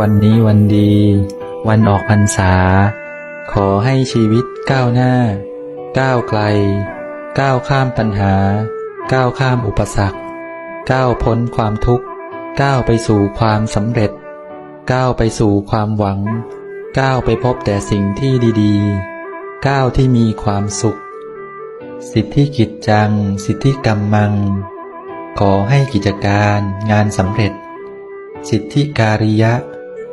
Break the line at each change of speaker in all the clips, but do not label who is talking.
วันนี้วันดี วันออกพรรษา ขอให้ชีวิตก้าวหน้า ก้าวไกล ก้าวข้ามปัญหา ก้าวข้ามอุปสรรค ก้าวพ้นความทุกข์ ก้าวไปสู่ความสำเร็จ ก้าวไปสู่ความหวัง ก้าวไปพบแต่สิ่งที่ดีๆ ก้าวที่มีความสุข สิทธิกิจจัง สิทธิกรรมมัง ขอให้กิจการงานสำเร็จ สิทธิการิยะ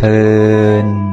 เทิน